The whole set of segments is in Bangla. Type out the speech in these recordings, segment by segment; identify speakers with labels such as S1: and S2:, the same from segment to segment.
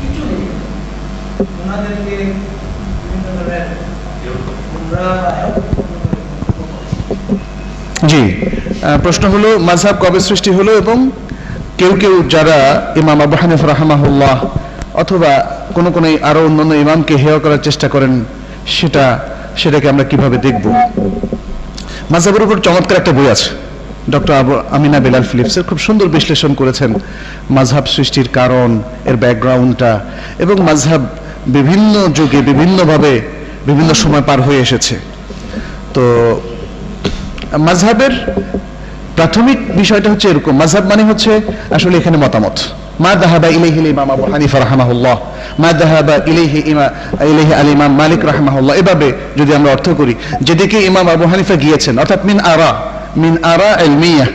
S1: কিছু নেই। ওনাদেরকে বিভিন্ন ধরনের
S2: জি প্রশ্ন হলো মাঝহাব কবে সৃষ্টি হলো এবং কেউ কেউ যারা ইমাম আবু হানিফ রাহমাহুল্লাহ অথবা কোনো কোনো আরও অন্যান্য ইমামকে হেয় করার চেষ্টা করেন, সেটা, সেটাকে আমরা কীভাবে দেখব? মাঝহাবের উপর চমৎকার একটা বই আছে। ডক্টর আবু আমিনা বেলাল ফিলিপসের খুব সুন্দর বিশ্লেষণ করেছেন মাঝহাব সৃষ্টির কারণ, এর ব্যাকগ্রাউন্ডটা এবং মাঝহাব বিভিন্ন যুগে বিভিন্নভাবে বিভিন্ন সময় পার হয়ে এসেছে। তো মাঝহাবের প্রাথমিক বিষয়টা হচ্ছে এরকম। মাঝহাব মানে হচ্ছে আসলে এখানে মতামত। মা দাহাবা ইলাইহি ইমাম আবু হানিফা রাহমাহুল্লাহ, মা দাহাবা ইলাইহি ইমা ইলাইহি আল ইমাম মালিক রাহমাহুল্লাহ। এভাবে যদি আমরা অর্থ করি, যেদিকে ইমাম আবু হানিফা গিয়েছেন, অর্থাৎ মিন আরা মিন আরা এলমিয়া।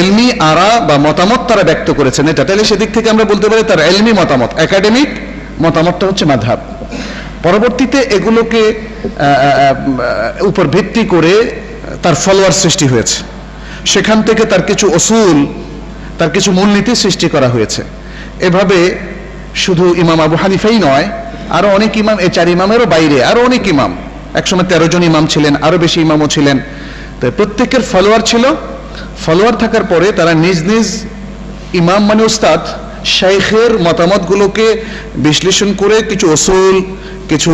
S2: এলমি আরা বা মতামত তারা ব্যক্ত করেছেন এটা। তাহলে সেদিক থেকে আমরা বলতে পারি তার এলমি মতামত। একাডেমিক মতামতটা হচ্ছে মাধাব পরবর্তীতে এগুলোকে উপর ভিত্তি করে তার ফলোয়ার সৃষ্টি হয়েছে। সেখান থেকে তার কিছু অসুল তার কিছু মূলনীতি সৃষ্টি করা হয়েছে। এভাবে শুধু ইমাম আবু হানিফাই নয়, আরও অনেক ইমাম এই চার ইমামেরও বাইরে, আরও অনেক ইমাম। একসময় তেরো জন ইমাম ছিলেন, আরও বেশি ইমামও ছিলেন। তো প্রত্যেকের ফলোয়ার ছিল। ফলোয়ার থাকার পরে তারা নিজ নিজ ইমাম মানে উস্তাদ শাইখের মতামতগুলোকে বিশ্লেষণ করে কিছু অসুল কিছু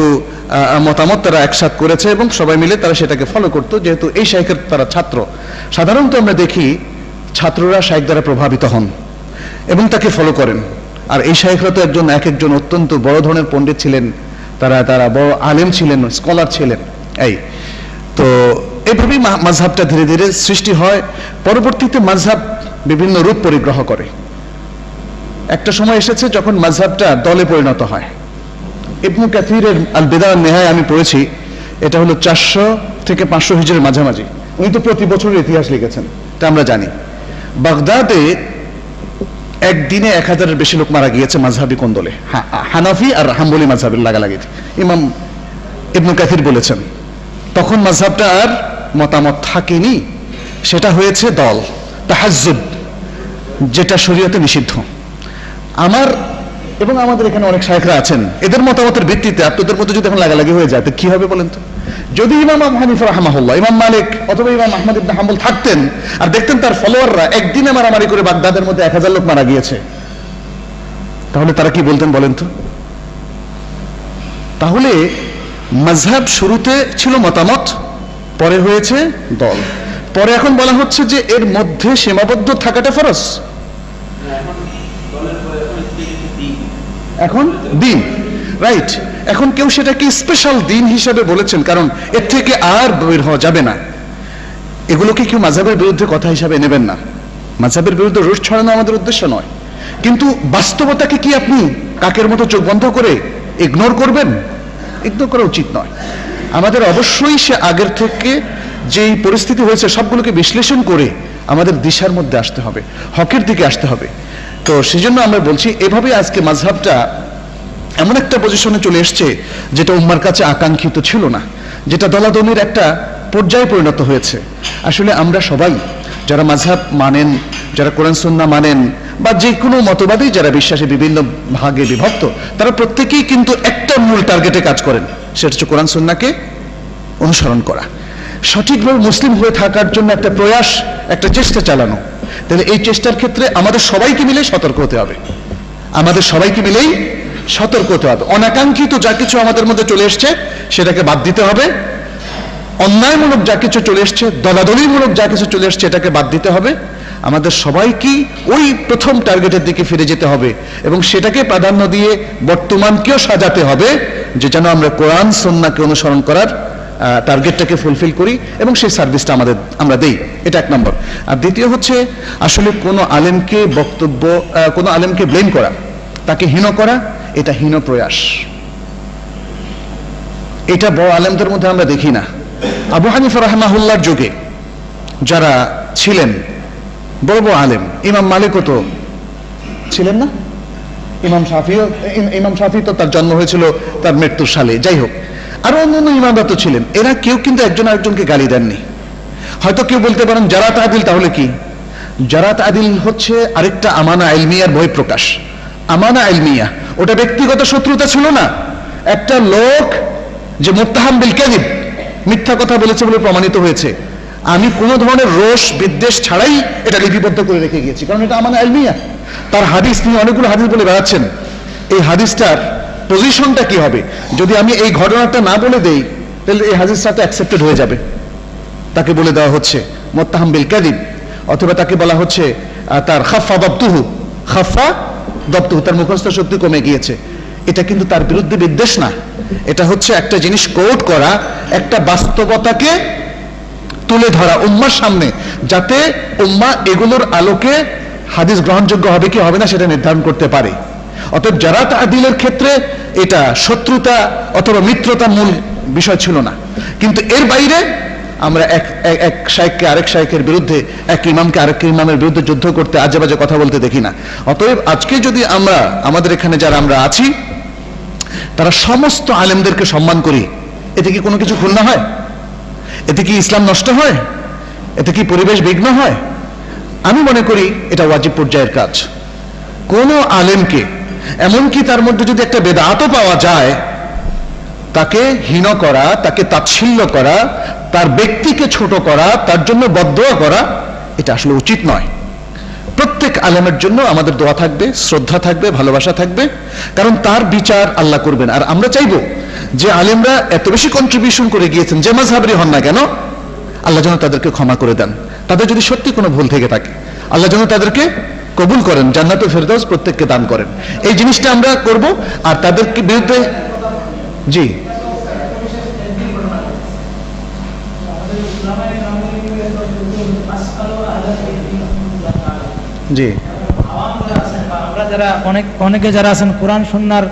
S2: মতামত তারা একসাথ করেছে এবং সবাই মিলে তারা সেটাকে ফলো করতো, যেহেতু এই শাইখের তারা ছাত্র। সাধারণত আমরা দেখি ছাত্ররা শাইখ দ্বারা প্রভাবিত হন এবং তাকে ফলো করেন। আর এই শাইখরা তো একজন এক একজন অত্যন্ত বড় ধরনের পণ্ডিত ছিলেন। তারা তারা বড় আলেম ছিলেন স্কলার ছিলেন। এই, তো এভাবেই মা- মাযহাবটা ধীরে ধীরে সৃষ্টি হয়। পরবর্তীতে মাযহাব বিভিন্ন রূপ পরিগ্রহ করে। একটা সময় এসেছে যখন মাযহাবটা দলে পরিণত হয়। ইবনু কাথিরের আল বেদার নেহায় আমি পড়েছি। এটা হলো চারশো থেকে পাঁচশো হিজের মাঝামাঝি। উনি তো প্রতি বছরের ইতিহাস লিখেছেন তা আমরা জানি। বাগদাদে একদিনে এক হাজারের বেশি লোক মারা গিয়েছে মাঝহাবি কোন্দলে। হানাফি আর হাম্বলি মাঝহাবের লাগালাগি ইমাম ইবনু কাথির বলেছেন, তখন মাঝহাবটা আর মতামত থাকেনি, সেটা হয়েছে দল, তাহাজ্জুদ, যেটা শরীয়তে নিষিদ্ধ। আমার এবং আমাদের এখানে অনেক শায়খরা আছেন, এদের মতামতের ভিত্তিতে আপনাদের মধ্যে যদি এখন লাগালাগি হয়ে যায়, তো কি হবে বলেন তো? যদি ইমাম হানিফা রাহমাহুল্লাহ, ইমাম মালিক অথবা ইমাম আহমদ ইবনে হাম্বল থাকতেন আর দেখতেন তার ফলোয়াররা একদিনে মারামারি করে বাগদাদের মধ্যে এক হাজার লোক মারা গিয়েছে, তাহলে তারা কি বলতেন বলেন তো? তাহলে মাযহাব শুরুতে ছিল মতামত পরে হয়েছে দল। পরে এখন বলা হচ্ছে যে এর মধ্যে সীমাবদ্ধ থাকাটা ফরজ।
S1: এখন দিন।
S2: রাইট এখন কেউ সেটাকে স্পেশাল দিন হিসেবে বলেছেন, কারণ এর থেকে আর বের হওয়া যাবে না। এগুলোকে কেউ মাঝাবের বিরুদ্ধে কথা হিসাবে নেবেন না। মাঝাবের বিরুদ্ধে রোষ ছড়ানো আমাদের উদ্দেশ্য নয়। কিন্তু বাস্তবতাকে কি আপনি কাকের মতো চোখ বন্ধ করে ইগনোর করবেন? ইগনোর করা উচিত নয়। আমাদের অবশ্যই সে আগের থেকে যেই পরিস্থিতি হয়েছে, সবগুলোকে বিশ্লেষণ করে আমাদের দিশার মধ্যে আসতে হবে, হকের দিকে আসতে হবে। তো সেজন্য আমরা বলছি, এভাবে আজকে মাঝহাবটা এমন একটা পজিশনে চলে এসছে যেটা উম্মার কাছে আকাঙ্ক্ষিত ছিল না, যেটা দলাদমির একটা পর্যায়ে পরিণত হয়েছে। আসলে আমরা সবাই যারা মাঝহাব মানেন, যারা কোরআন সুন্না মানেন, বা যে কোনো মতবাদী যারা বিশ্বাসে বিভিন্ন ভাগে বিভক্ত, তারা প্রত্যেকেই কিন্তু একটা মূল টার্গেটে কাজ করেন। সেটা হচ্ছে কোরআন সুন্নাকে অনুসরণ করা। সঠিকভাবে মুসলিম হয়ে থাকার জন্য একটা প্রয়াস, একটা চেষ্টা চালানো। তাহলে এই চেষ্টার ক্ষেত্রে আমাদের সবাইকে মিলে সতর্ক হতে হবে। আমাদের সবাইকে মিলেই সতর্ক হতে হবে। অনাকাঙ্ক্ষিত যা কিছু আমাদের মধ্যে চলে এসছে, সেটাকে বাদ দিতে হবে। অন্যায়মূলক যা কিছু চলে এসছে, দলাদলিমূলক যা কিছু চলে এসছে, এটাকে বাদ দিতে হবে। আমাদের সবাইকেই ওই প্রথম টার্গেটের দিকে ফিরে যেতে হবে এবং সেটাকে প্রাধান্য দিয়ে বর্তমানকেও সাজাতে হবে। যে যেন আমরা কোরআন, সন্নাকে অনুসরণ করার টার্গেটটাকে ফুলফিল করি এবং সেই সার্ভিসটা আমাদের, আমরা দেই। এটা এক নম্বর। আর দ্বিতীয় হচ্ছে, আসলে কোনো আলেমকে বক্তব্য কোনো আলেমকে ব্লেম করা, তাকে হীন করা, এটা হীন প্রয়াস। এটা বড় আলেমদের মধ্যে আমরা দেখি না। আবু হানিফা রহমাহুল্লার যুগে যারা ছিলেন, বড় বড় আলেম, ইমাম মালিকও তো ছিলেন না? ইমাম শাফিও ইমাম শাফি তো তার জন্ম হয়েছিল তার মৃত্যুর সালে। যাই হোক, আরও অন্যান্য ইমামরা তো ছিলেন। এরা কেউ কিন্তু একজন আরেকজনকে গালি দেননি। হয়তো কেউ বলতে পারেন, জারাত আদিল তাহলে কি? জারাত আদিল হচ্ছে আরেকটা আমানা এলমিয়ার বই প্রকাশ আমানা আলমিয়া ওটা ব্যক্তিগত শত্রুতা ছিল না। একটা লোক যে মোত্তাহাম বিল কাযিব, মিথ্যা কথা বলেছে বলে প্রমাণিত হয়েছে। আমি কোনো ধরনের রোষ, বিদ্বেষ ছাড়াই এটা লিপিবদ্ধ করে রেখে গিয়েছি, কারণ এটা আমানা আলমিয়া তার হাদিস তিনি অনেকগুলো হাদিস বলে বেড়াচ্ছেন। এই হাদিসটার পজিশনটা কি হবে? যদি আমি এই ঘটনাটা না বলে দেই, তাহলে এই হাদিসটা তো অ্যাকসেপ্টেড হয়ে যাবে। তাকে বলে দেওয়া হচ্ছে, মোত্তাহাম বিল কাদিব অথবা তাকে বলা হচ্ছে তার খাফা দপ্তুহু খাফা দপ্তুহু তার মুখস্থ শক্তি কমে গিয়েছে। এটা কিন্তু তার বিরুদ্ধে বিদ্বেষ না। এটা হচ্ছে একটা জিনিস কোট করা, একটা বাস্তবতাকে তুলে ধরা উম্মার সামনে, যাতে উম্মা এগুলোর আলোকে হাদিস গ্রহণযোগ্য হবে কি হবে না সেটা নির্ধারণ করতে পারে। অতএব যারা তাদিলের ক্ষেত্রে এটা শত্রুতা অথবা মিত্রতা মূল বিষয় ছিল না। কিন্তু এর বাইরে আমরা এক, এক- শাইককে আরেক শাইকের বিরুদ্ধে, এক ইমামকে আরেক ইমামের বিরুদ্ধে যুদ্ধ করতে, আজে বাজে কথা বলতে দেখি না। অতএব আজকে যদি আমরা, আমাদের এখানে যারা আমরা আছি, তারা সমস্ত আলেমদেরকে সম্মান করি, এতে কি কোনো কিছু ভুল না হয়? এতে কি ইসলাম নষ্ট হয়? এতে কি পরিবেশ বিঘ্ন হয়? আমি মনে করি এটা ওয়াজিব পর্যায়ের কাজ। কোন আলেমকে, এমনকি তার মধ্যে যদি একটা বেদাতও পাওয়া যায়, তাকে হীন করা, তাকে তাচ্ছিল্য করা, তার ব্যক্তিকে ছোট করা, তার জন্য বদয়া করা, এটা আসলে উচিত নয়। প্রত্যেক আলেমের জন্য আমাদের দোয়া থাকবে, শ্রদ্ধা থাকবে, ভালোবাসা থাকবে, কারণ তার বিচার আল্লাহ করবেন। আর আমরা চাইব যে আলেমরা এত বেশি কন্ট্রিবিউশন করে গিয়েছেন, যে মাঝহাবরি হন না কেন, আল্লাহ যেন তাদেরকে ক্ষমা করে দেন। তাদের যদি সত্যি কোনো ভুল থেকে থাকে, আল্লাহ যেন তাদেরকে কবুল করেন, জান্নাতুল ফেরদাউস প্রত্যেককে দান করেন। এই জিনিসটা আমরা করব, আর তাদেরকে বিরুদ্ধে জি। জি।
S3: যারা অনেক অনেকে যারা আছেন, কোরআন সন্ন্যার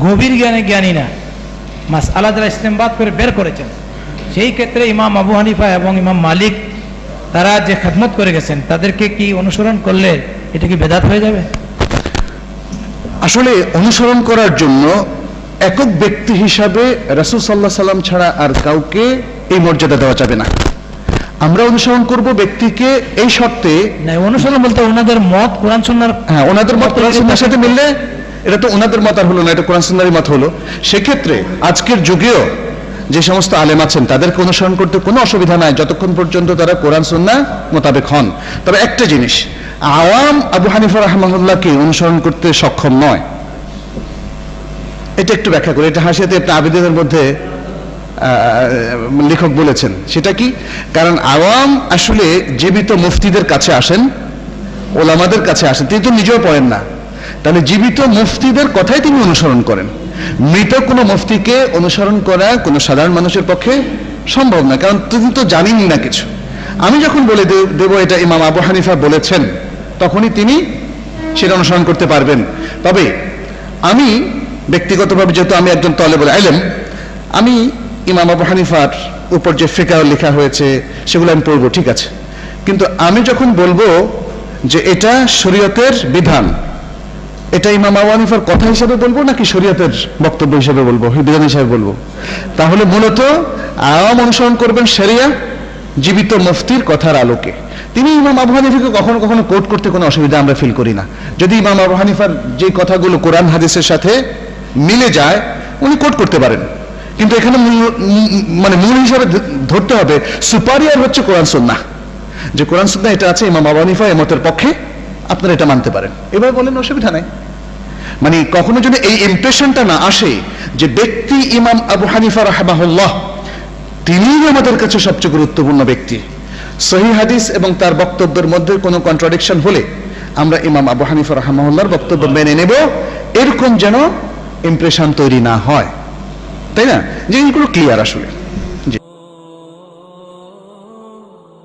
S3: গভীর জ্ঞানে জ্ঞানী না। মাস আল্লাহ যারা ইসলামবাদ করে বের করেছেন সেই ক্ষেত্রে ইমাম আবু হানিফা এবং ইমাম মালিক তারা যে খেদমত করে গেছেন তাদেরকে কি অনুসরণ করলে এটা কি বেদাত হয়ে যাবে?
S2: আসলে অনুসরণ করার জন্য একক ব্যক্তি হিসাবে রাসূল সাল্লাহ সাল্লাম ছাড়া আর কাউকে এই মর্যাদা দেওয়া যাবে না। আমরা অনুসরণ করব ব্যক্তিকে এই শর্তে
S3: অনুসরণ বলতে ওনাদের মত কোরআন সন্ন্যার
S2: হ্যাঁ ওনাদের মত কোরআন সুন্নাহর সাথে মিললে এটা তো ওনাদের মত হলো না, এটা কোরআন সুন্নাহরই মত হলো। সেক্ষেত্রে আজকের যুগেও যে সমস্ত আলেম আছেন, তাদেরকে অনুসরণ করতে কোনো অসুবিধা নাই, যতক্ষণ পর্যন্ত তারা কোরআন সুন্না মোতাবেক হন। তবে একটা জিনিস, আওয়াম আবু হানিফা রহমানুল্লাহকে অনুসরণ করতে সক্ষম নয়। এটা একটু ব্যাখ্যা করি, এটা হাসিয়াতে আবেদনের মধ্যে লেখক বলেছেন। সেটা কি? কারণ আওয়াম আসলে জীবিত মুফতিদের কাছে আসেন, ওলামাদের কাছে আসেন, তিনি তো নিজেও পড়েন না। তাহলে জীবিত মুফতিদের কথাই তিনি অনুসরণ করেন। মৃত কোনো মুফতিকে অনুসরণ করা কোনো সাধারণ মানুষের পক্ষে সম্ভব না, কারণ তিনি তো জানেনই না কিছু। আমি যখন বলে দেব এটা ইমাম আবু হানিফা বলেছেন, তখনই তিনি সেটা অনুসরণ করতে পারবেন। তবে আমি ব্যক্তিগতভাবে যেহেতু আমি একজন তলে বলে আইলেম, আমি ইমাম আবু হানিফার উপর যে ফিকার লেখা হয়েছে, সেগুলো আমি পড়ব, ঠিক আছে। কিন্তু আমি যখন বলব যে এটা শরীয়তের বিধান এটা ইমাম আবু হানিফার কথা হিসাবে বলব নাকি শরীয়তের বক্তব্য হিসাবে বলব? বিধান হিসাবে বলব। তাহলে মূলত আওয়াম অনুসরণ করবেন শরিয়া, জীবিত মুফতির কথার আলোকে। তিনি ইমাম আবু হানিফাকে কখনো কখনো কোট করতে কোনো অসুবিধা আমরা ফিল করি না। যদি ইমাম আবু হানিফার যে কথাগুলো কোরআন হাদিসের সাথে মিলে যায়, উনি কোট করতে পারেন। কিন্তু এখানে মানে মূল হিসাবে ধরতে হবে সুপারিয়ার হচ্ছে কোরআন সুন্নাহ। যে কোরআন সুন্নাহ এটা আছে ইমাম আবু হানিফা এমতের পক্ষে। আপনারা এটা মানতে পারেন। এবার বলেন অসুবিধা নাই। মানে কখনো যদি এই ইমপ্রেশনটা না আসে যে ব্যক্তি ইমাম আবু হানিফা রাহমাহুল্লাহ তিনিই আমাদের কাছে সবচেয়ে গুরুত্বপূর্ণ ব্যক্তি। সহি হাদিস এবং তার বক্তব্যের মধ্যে কোনো কন্ট্রাডিকশন হলে আমরা ইমাম আবু হানিফা রাহমাহুল্লাহর বক্তব্য মেনে নেব এরকম যেন ইমপ্রেশন তৈরি না হয়। তাই না? যে এইগুলো ক্লিয়ার আসলে।